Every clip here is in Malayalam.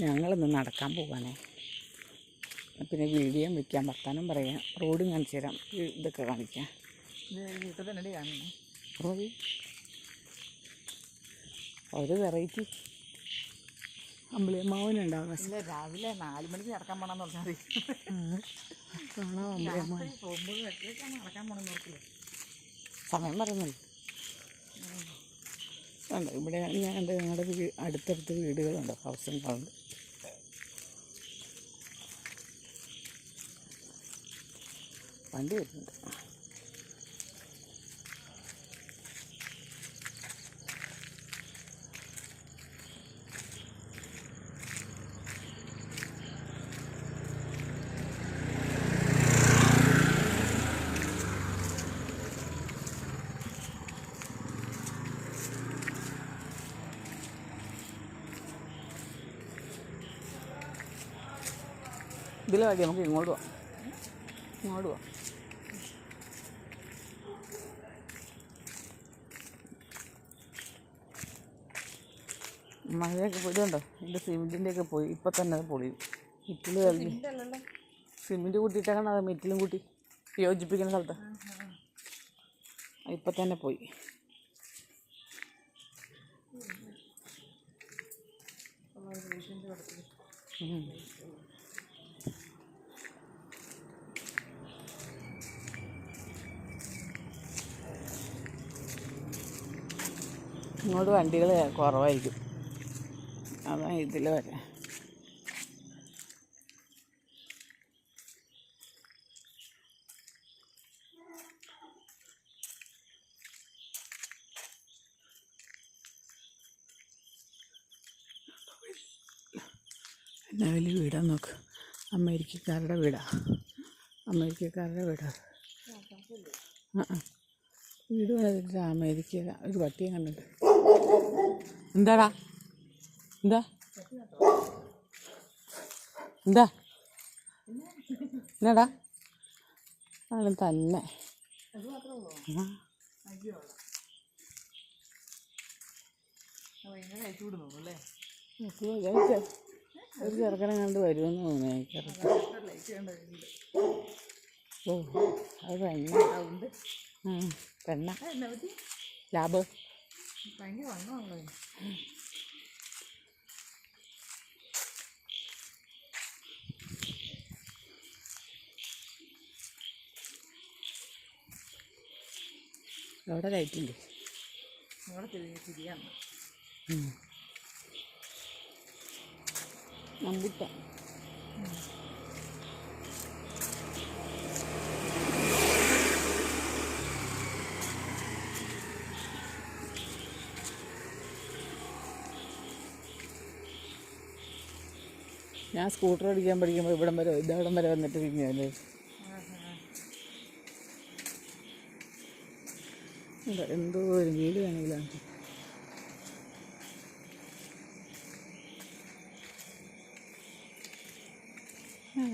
ഞങ്ങളിന്ന് നടക്കാൻ പോവാണേ. പിന്നെ വീഡിയോ വയ്ക്കാൻ വർത്താനം പറയാം. റോഡും കാണിച്ചു തരാം. ഇതൊക്കെ കാണിക്കാം. റോഡ്? ഒരു വെറൈറ്റി. അമ്പിളിയമ്മാവനുണ്ടാവും രാവിലെ നാല് മണിക്ക് നടക്കാൻ പോകണമെന്ന് പറഞ്ഞാൽ മതി കാണാം അമ്പിളിയമ്മാവൻ ഉണ്ട് ഇവിടെ കണ്ട് ഞങ്ങളുടെ വീ അടുത്തടുത്ത് വീടുകളുണ്ട്. ഹൗസും ഉണ്ട് വണ്ടി വരുന്നുണ്ട്. ഇതിലെ വഴി നമുക്ക് ഇങ്ങോട്ട് പോവാം ഇങ്ങോട്ട് പോവാം മഴയൊക്കെ പോയിട്ടുണ്ടോ എന്റെ സിമെന്റിന്റെ ഒക്കെ പോയി ഇപ്പം തന്നെ അത് പൊളിയും മിറ്റിൽ കളഞ്ഞ് സിമെന്റ് കൂട്ടിയിട്ടാണ് അത് മിറ്റിലും കൂട്ടി യോജിപ്പിക്കുന്ന സ്ഥലത്ത്. ഇപ്പം തന്നെ പോയി. ഉം. ഇങ്ങോട്ട് വണ്ടികൾ കുറവായിരിക്കും. അതാണ് ഇതിൽ വരെ. എന്നാ വലിയ വീടാ നോക്ക്. അമേരിക്കക്കാരുടെ വീടാ. അമേരിക്കക്കാരുടെ വീടാ. ആ ആ. വീട് അമേരിക്ക ഒരു പട്ടിയെ കണ്ടിട്ട്. എന്താടാ എന്താ? എന്താ? എന്നാടാ ആണ് തന്നെ. ഒരു ചെറുക്കനെ കണ്ട് വരുമെന്ന് തോന്നുന്നു ഓ അത് തന്നെ പെണ്ണ. ലാബ്. ഭയങ്കര വണ്ണമാണല്ലോ അവിടെ ലൈറ്റില്ലേ? ഇവിടെ തിരികെ തിരിയാണ് നമ്പിട്ട ഞാൻ സ്കൂട്ടർ ഓടിക്കാൻ പഠിക്കുമ്പോൾ ഇവിടം വരെ ഇതവിടം വരെ വന്നിട്ട് പിരിഞ്ഞല്ലേ എന്തോ ഒരു വീട് വേണമെങ്കിലാണ്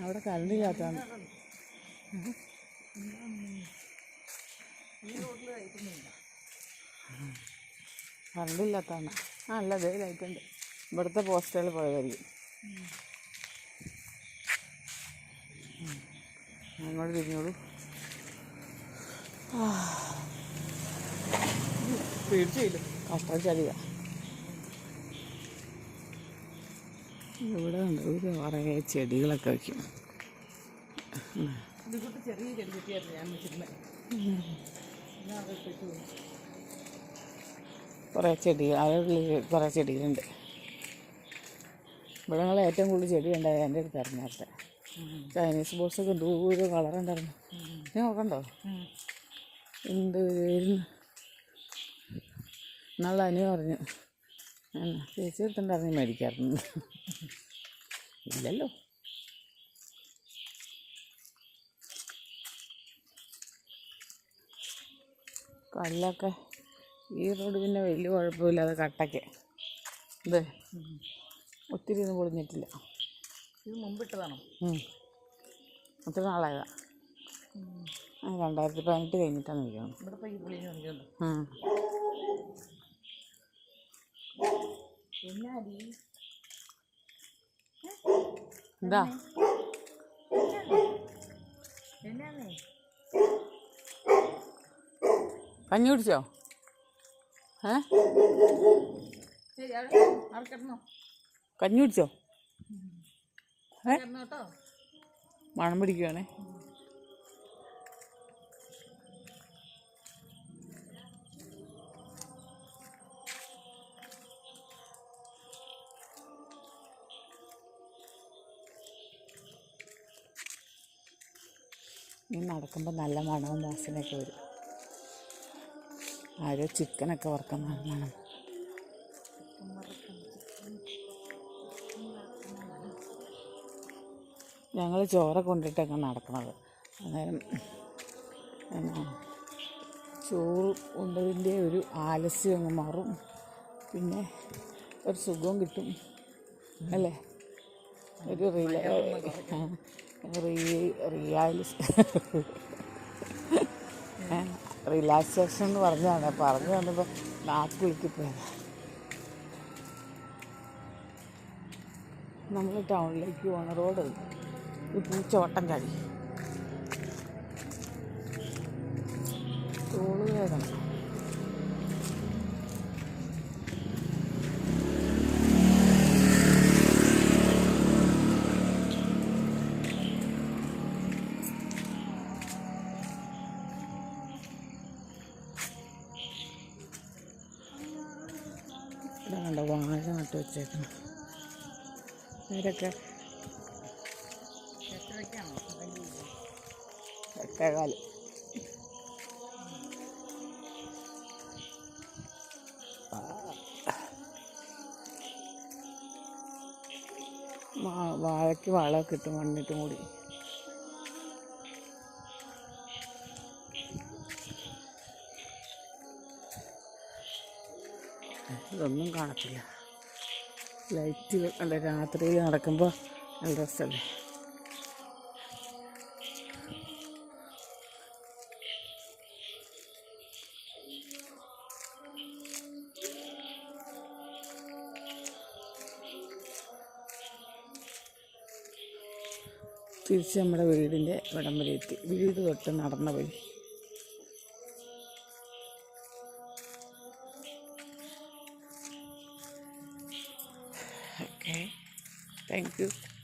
അവിടെ കറണ്ട് ഇല്ലാത്തതാണ്. ഈ റോഡിൽ ലൈറ്റൊന്നുമില്ല കറണ്ട് ഇല്ലാത്തതാണ്. ആ അല്ല അതേ ലൈറ്റ് ഉണ്ട്. ഇവിടുത്തെ പോസ്റ്റുകൾ പോയതായിരിക്കും. അങ്ങോട്ട് തിരിഞ്ഞോളൂ. പേടിച്ചില്ല. കഷ്ടം ചളിയ ഇവിടെ ഉണ്ട് ഒരു കുറേ ചെടികളൊക്കെ വയ്ക്കും ചെറിയ ചെടി ഞാൻ വെച്ചിരുന്നത് കുറേ ചെടികൾ അവരുടെ കുറേ ചെടികളുണ്ട്. ഇവിടെ ഞങ്ങൾ ഏറ്റവും കൂടുതൽ ചെടി ഉണ്ടായത് എന്റെ അടുത്ത് അറിഞ്ഞാട്ടെ ചൈനീസ് ബോൾസൊക്കെ ദൂരെ കളറുണ്ടായിരുന്നു നീ നോക്കണ്ടോ എന്ത് എന്നുള്ള അനു പറഞ്ഞു. ചേച്ചി എടുത്തുണ്ടായിരുന്നു മേടിക്കാറുണ്ട്. ഇല്ലല്ലോ. കല്ലൊക്കെ ഈ റോഡ് പിന്നെ വലിയ കുഴപ്പമില്ലാതെ കട്ടയ്ക്ക് ഇത് ഒത്തിരി ഒന്നും പൊളിഞ്ഞിട്ടില്ല. ഇത് മുമ്പിട്ടതാണോ. ഒത്തിരി നാളായതാ. രണ്ടായിരത്തി പതിനെട്ട് കഴിഞ്ഞിട്ടാണ് നിൽക്കുന്നത്. ഇവിടെ പോയി എന്നാടി എന്താ? എന്നാന്നേ? കഞ്ഞി കുടിച്ചോ? ഏ? ശരി അവിടെ അവിടെ കിടന്നോ. കഞ്ഞി കുടിച്ചോ? ഏ? മണം പിടിക്കുവാണേ. ഈ നടക്കുമ്പോൾ നല്ല മണവും വാസനയൊക്കെ വരും. ആരോ ചിക്കനൊക്കെ വറുക്കുന്ന മണം ഞങ്ങൾ ചോറ കൊണ്ടിട്ടൊക്കെ നടക്കുന്നത് അന്നേരം എന്നാ ചോറ് കൊണ്ടതിന്റെ ഒരു ആലസ്യം അങ്ങ് മാറും. പിന്നെ ഒരു സുഖവും കിട്ടും. അല്ലേ? ഒരു റിയ റിയാലിസ് റിലാക്സേഷൻ എന്ന് പറഞ്ഞതാണ്. പറഞ്ഞു വന്നപ്പോൾ നാക്ക് പോയത്. നമ്മൾ ടൗണിലേക്ക് പോണ റോഡ് ഈ പൂച്ചവട്ടം കഴി തോൾ വേദന. വാഴ നട്ട് വെച്ചേക്കണം ഇവരൊക്കെ എട്ടേകാൽ വാഴയ്ക്ക് വളമൊക്കെ കിട്ടും മണ്ണിട്ട് കൂടി. ഇതൊന്നും കാണത്തില്ല. ലൈറ്റ് അല്ല രാത്രിയിൽ നടക്കുമ്പോൾ നല്ല രസമല്ലേ തിരിച്ച് നമ്മുടെ വീടിന്റെ ഇവിടം വരെ എത്തി വീട് തൊട്ട് നടന്ന വഴി. Okay thank you